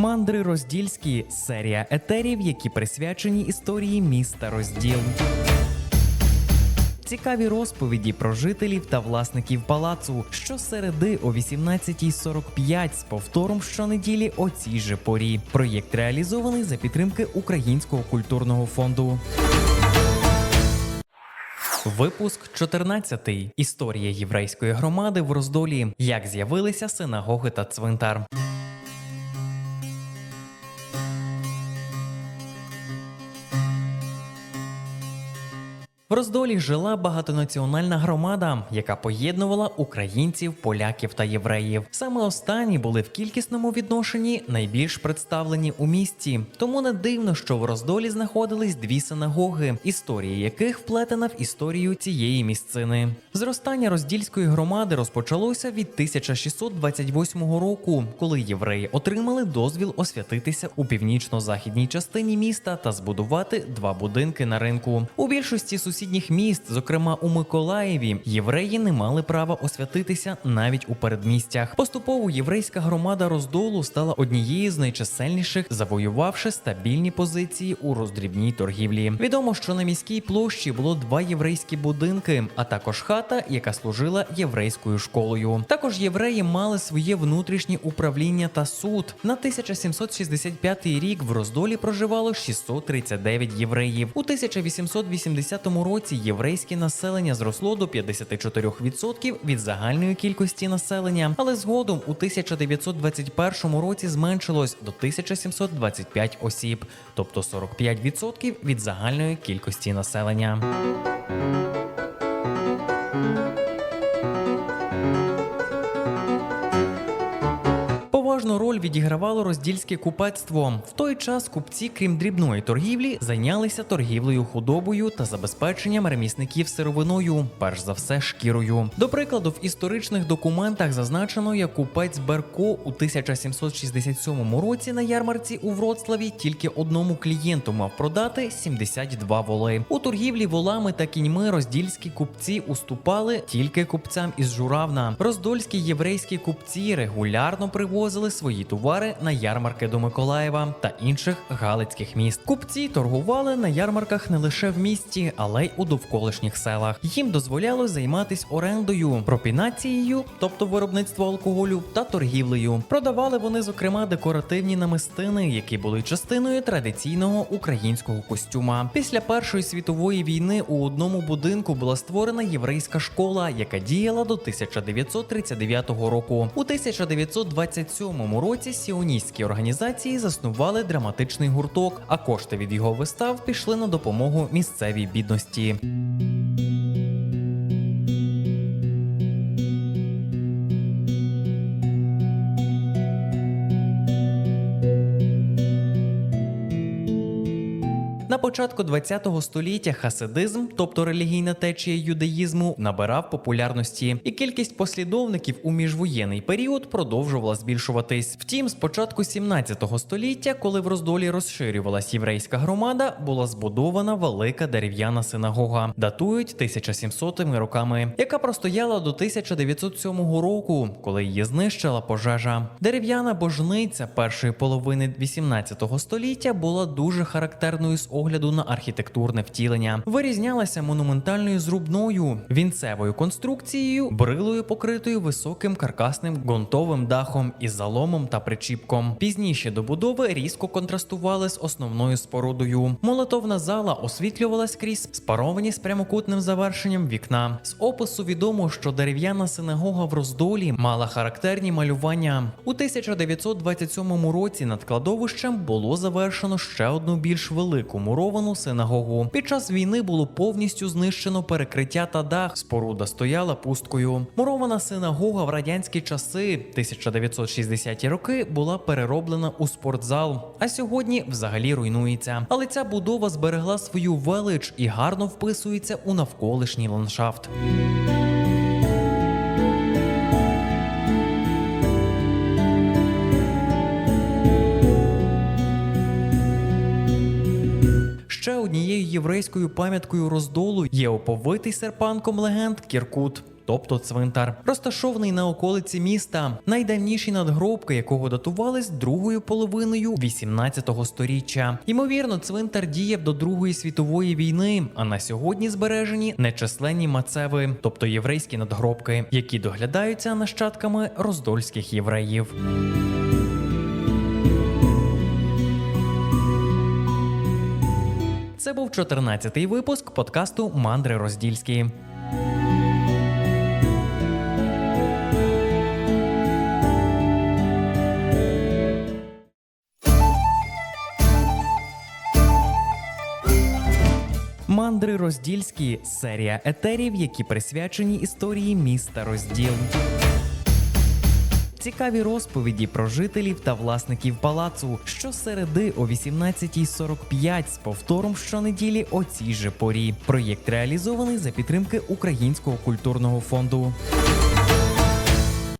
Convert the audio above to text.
Мандри Роздільські серія етерів, які присвячені історії міста Розділ. Цікаві розповіді про жителів та власників палацу щосереди о 18.45 з повтором щонеділі о цій же порі. Проєкт реалізований за підтримки Українського культурного фонду. Випуск 14. Історія єврейської громади в Роздолі. Як з'явилися синагоги та цвинтар. В Роздолі жила багатонаціональна громада, яка поєднувала українців, поляків та євреїв. Саме останні були в кількісному відношенні найбільш представлені у місті. Тому не дивно, що в Роздолі знаходились дві синагоги, історія яких вплетена в історію цієї місцини. Зростання роздільської громади розпочалося від 1628 року, коли євреї отримали дозвіл освятитися у північно-західній частині міста та збудувати два будинки на ринку. У більшості сусідніх міст, зокрема у Миколаєві, євреї не мали права освятитися навіть у передмістях. Поступово єврейська громада роздолу стала однією з найчисельніших, завоювавши стабільні позиції у роздрібній торгівлі. Відомо, що на міській площі було два єврейські будинки, а також хата, яка служила єврейською школою. Також євреї мали своє внутрішнє управління та суд. На 1765 рік в роздолі проживало 639 євреїв. У 1880 році єврейське населення зросло до 54% від загальної кількості населення, але згодом у 1921 році зменшилось до 1725 осіб, тобто 45% від загальної кількості населення. Поважну роль відігравало роздільське купецтво. В той час купці, крім дрібної торгівлі, зайнялися торгівлею худобою та забезпеченням ремісників сировиною, перш за все шкірою. До прикладу, в історичних документах зазначено, як купець Берко у 1767 році на ярмарці у Вроцлаві тільки одному клієнту мав продати 72 воли. У торгівлі волами та кіньми роздільські купці уступали тільки купцям із Журавна. Роздольські єврейські купці регулярно привозили свої товари на ярмарки до Миколаєва та інших галицьких міст. Купці торгували на ярмарках не лише в місті, але й у довколишніх селах. Їм дозволяло займатися орендою, пропінацією, тобто виробництво алкоголю, та торгівлею. Продавали вони, зокрема, декоративні намистини, які були частиною традиційного українського костюма. Після Першої світової війни у одному будинку була створена єврейська школа, яка діяла до 1939 року. У 1927 році сіоністські організації заснували драматичний гурток, а кошти від його вистав пішли на допомогу місцевій бідності. На початку ХХ століття хасидизм, тобто релігійна течія юдаїзму, набирав популярності, і кількість послідовників у міжвоєнний період продовжувала збільшуватись. Втім, з початку 17 століття, коли в роздолі розширювалась єврейська громада, була збудована велика дерев'яна синагога, датують 1700 роками, яка простояла до 1907 року, коли її знищила пожежа. Дерев'яна божниця першої половини 18 століття була дуже характерною з огляду на архітектурне втілення. Вирізнялася монументальною зрубною, вінцевою конструкцією, брилою, покритою високим каркасним ґрунтовим дахом із заломом та причіпком. Пізніше добудови різко контрастували з основною спорудою. Молитовна зала освітлювалась крізь спаровані з прямокутним завершенням вікна. З опису відомо, що дерев'яна синагога в роздолі мала характерні малювання. У 1927 році над кладовищем було завершено ще одну більш велику муровану синагогу. Під час війни було повністю знищено перекриття та дах. Споруда стояла пусткою. Мурована синагога в радянські часи, 1960-ті роки, була перероблена у спортзал, а сьогодні взагалі руйнується. Але ця будова зберегла свою велич і гарно вписується у навколишній ландшафт. Ще однією єврейською пам'яткою роздолу є оповитий серпанком легенд Кіркут. тобто цвинтар, розташований на околиці міста, найдавніші надгробки, якого датувались другою половиною 18 сторіччя. Ймовірно, цвинтар діяв до Другої світової війни, а на сьогодні збережені нечисленні мацеви, тобто єврейські надгробки, які доглядаються нащадками роздольських євреїв. Це був 14-й випуск подкасту Мандри Роздільські. Мандри Роздільські серія етерів, які присвячені історії міста Розділ. Цікаві розповіді про жителів та власників палацу щосереди о 18.45 з повтором щонеділі о цій же порі. Проєкт реалізований за підтримки Українського культурного фонду.